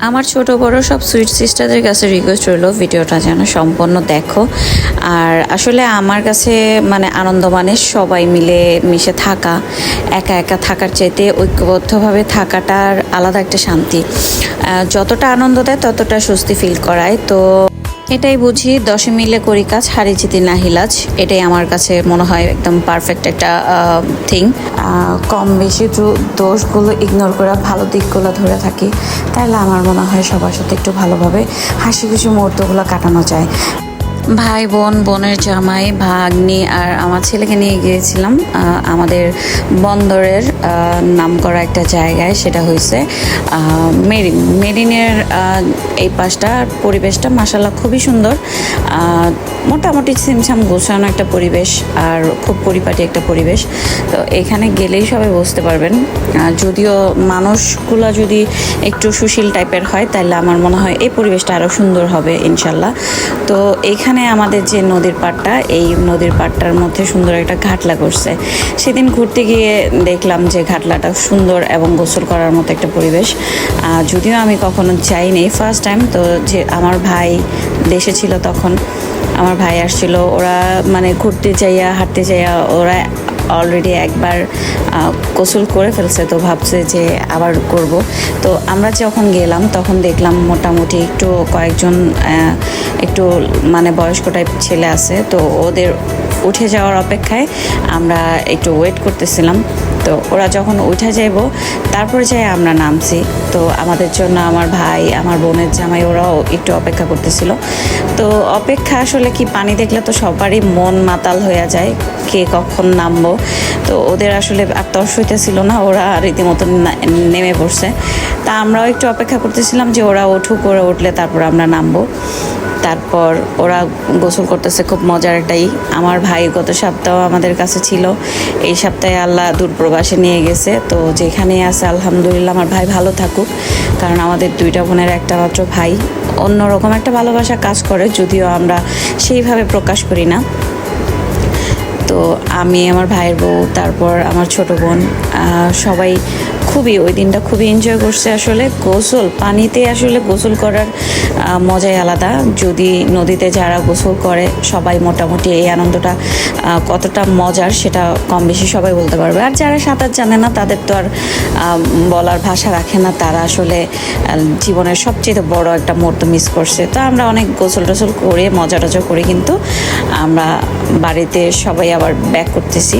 আমার ছোট বড় সব সুইট সিস্টারদের কাছে রিকোয়েস্ট রইল, ভিডিওটা যেন সম্পূর্ণ দেখো। আর আসলে আমার কাছে মানে আনন্দ মানে সবাই মিলে মিশে থাকা, একা একা থাকার চাইতে ঐক্যবদ্ধভাবে থাকাটার আলাদা একটা শান্তি। যতটা আনন্দ দেয় ততটা স্বস্তি ফিল করায়। তো এটাই বুঝি দশে মিলে করি কাজ, হারি জিতি না হিলাজ। এটাই আমার কাছে মনে হয় একদম পারফেক্ট একটা থিং কম বেশি দোষগুলো ইগনোর করা ভালো দিকগুলো ধরে থাকি। তাহলে আমার মনে হয় সবার সাথে একটু ভালোভাবে হাসি খুশি মুহূর্তগুলো কাটানো যায়। ভাই, বোন, বোনের জামাই, ভাগ্নি আর আমার ছেলেকে নিয়ে গিয়েছিলাম। আমাদের বন্দরের নাম করা একটা জায়গায়, সেটা হয়েছে মেরিন। মেরিনের এই পাশটা, পরিবেশটা মাসাল্লাহ খুবই সুন্দর। মোটামুটি ছিমছাম গোছানো একটা পরিবেশ আর খুব পরিপাটি একটা পরিবেশ। তো এখানে গেলেই সবাই বুঝতে পারবেন। যদিও মানুষগুলো যদি একটু সুশীল টাইপের হয় তাহলে আমার মনে হয় এই পরিবেশটা আরও সুন্দর হবে ইনশাল্লাহ তো এখানে আমাদের যে নদীর পাড়টা, এই নদীর পাড়টার মধ্যে সুন্দর একটা ঘাটলা করছে সেদিন ঘুরতে গিয়ে দেখলাম যে ঘাটলাটা সুন্দর এবং গোসল করার মতো একটা পরিবেশ। যদিও আমি কখনো যাইনি ফার্স্ট টাইম তো যে আমার ভাই দেশে ছিল তখন, আমার ভাই আসছিল, ওরা মানে ঘুরতে চাইয়া হাঁটতে চাইয়া ওরা অলরেডি একবার কসুল করে ফেলছে তো ভাবছে যে আবার করব। তো আমরা যখন গেলাম তখন দেখলাম মোটামুটি একটু কয়েকজন একটু মানে বয়স্ক টাইপ ছেলে আছে। তো ওদের উঠে যাওয়ার অপেক্ষায় আমরা একটু ওয়েট করতেছিলাম। তো ওরা যখন উঠে যাইব, তারপরে যাই আমরা নামছি। তো আমাদের জন্য আমার ভাই, আমার বোনের জামাই, ওরাও একটু অপেক্ষা করতেছিল। তো অপেক্ষা আসলে কি পানি দেখলে তো সবারই মন মাতাল হয়ে যায়, কে কখন নামবো। তো ওদের আসলে আর তর্স হইতেছিল না, ওরা রীতিমতো নেমে পড়ছে। তা আমরাও একটু অপেক্ষা করতেছিলাম যে ওরা উঠুক, ওরা উঠলে তারপর আমরা নামবো। তারপর ওরা গোসল করতেছে, খুব মজার এটাই আমার ভাই গত সপ্তাহ আমাদের কাছে ছিল। এই সপ্তাহে আল্লাহ দূরপ্রবাসে নিয়ে গেছে। তো যেখানে আছে, আলহামদুলিল্লাহ আমার ভাই ভালো থাকুক। কারণ আমাদের দুইটা বোনের একটা মাত্র ভাই। অন্যরকম একটা ভালোবাসা কাজ করে, যদিও আমরা সেইভাবে প্রকাশ করি না। তো আমি, আমার ভাইয়ের বউ, তারপর আমার ছোট বোন সবাই খুবই, ওই দিনটা খুবই এনজয় করছে আসলে। গোসল, পানিতে আসলে গোসল করার মজাই আলাদা। যদি নদীতে যারা গোসল করে, সবাই মোটামুটি এই আনন্দটা কতটা মজার সেটা কম বেশি সবাই বলতে পারবে। আর যারা সাঁতার জানে না, তাদের তো আর বলার ভাষা রাখে না। তারা আসলে জীবনের সবচেয়ে বড় একটা মুহূর্ত মিস করছে। তো আমরা অনেক গোসল টোসল করে মজা টজা করে কিন্তু আমরা বাড়িতে সবাই আবার ব্যাক করতেছি।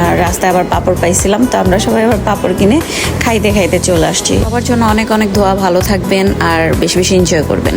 আর রাস্তায় আবার পাপড় পাইছিলাম, তো আমরা সবাই আবার পাপড় কিনে খাইতে খাইতে চলে আসছি। সবার জন্য অনেক অনেক ধোয়া ভালো থাকবেন আর বেশি বেশি এনজয় করবেন।